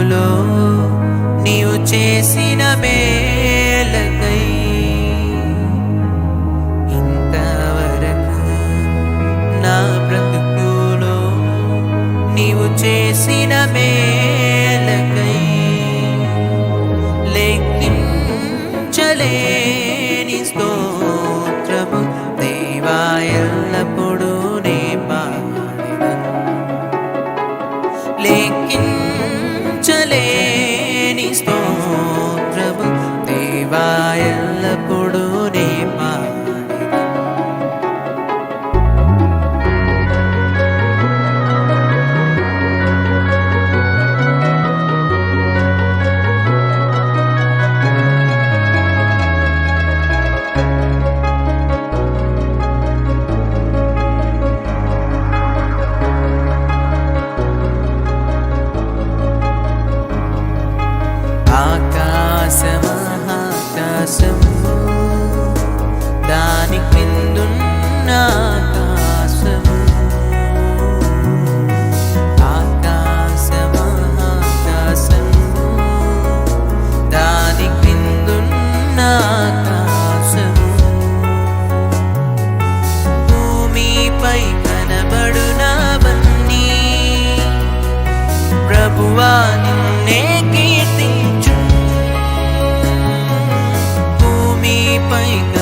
ప్రభులో నీవు చేసిన మేలనై ఇంతవరకు నా బ్రతుకులో నీవు చేసిన మేలకై లెక్కించలేని స్తోత్రము దేవాయల్లప్పుడు నే పాడిన. లేకిన్ going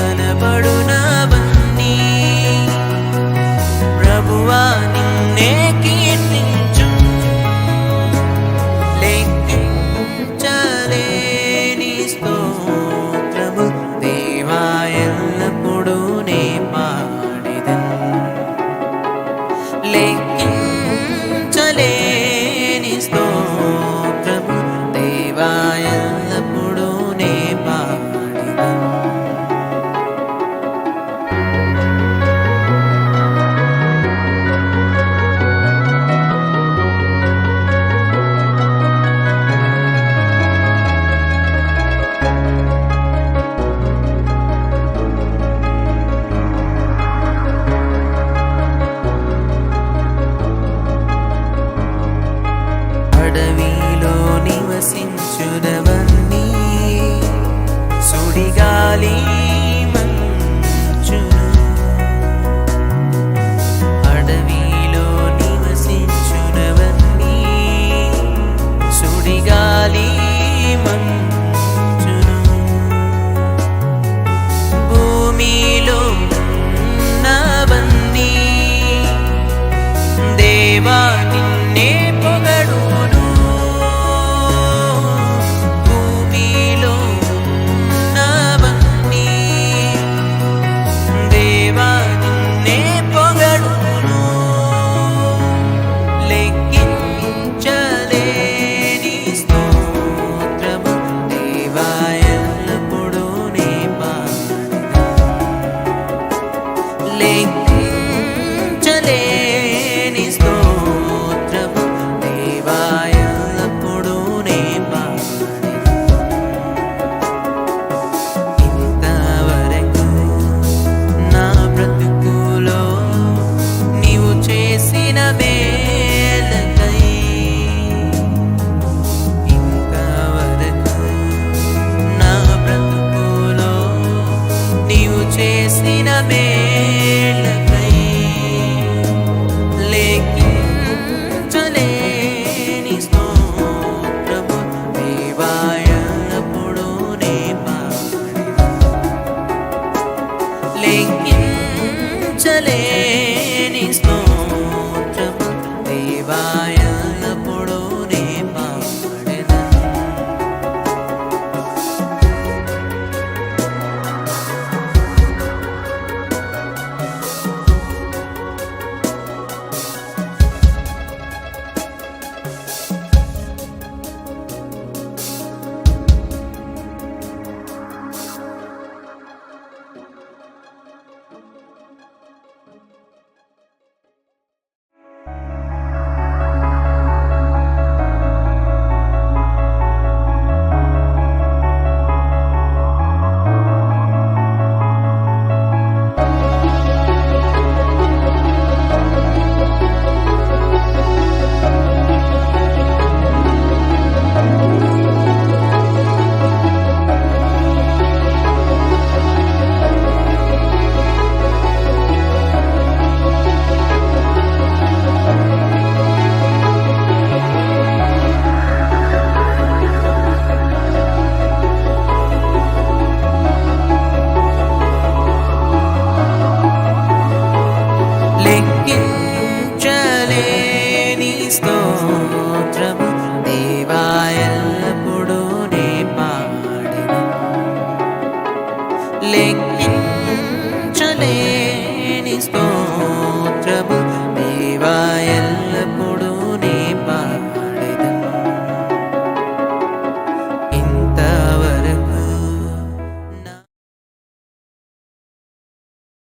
అడవిలో నివసించుడవన్నీ సుడిగాలి também. треба.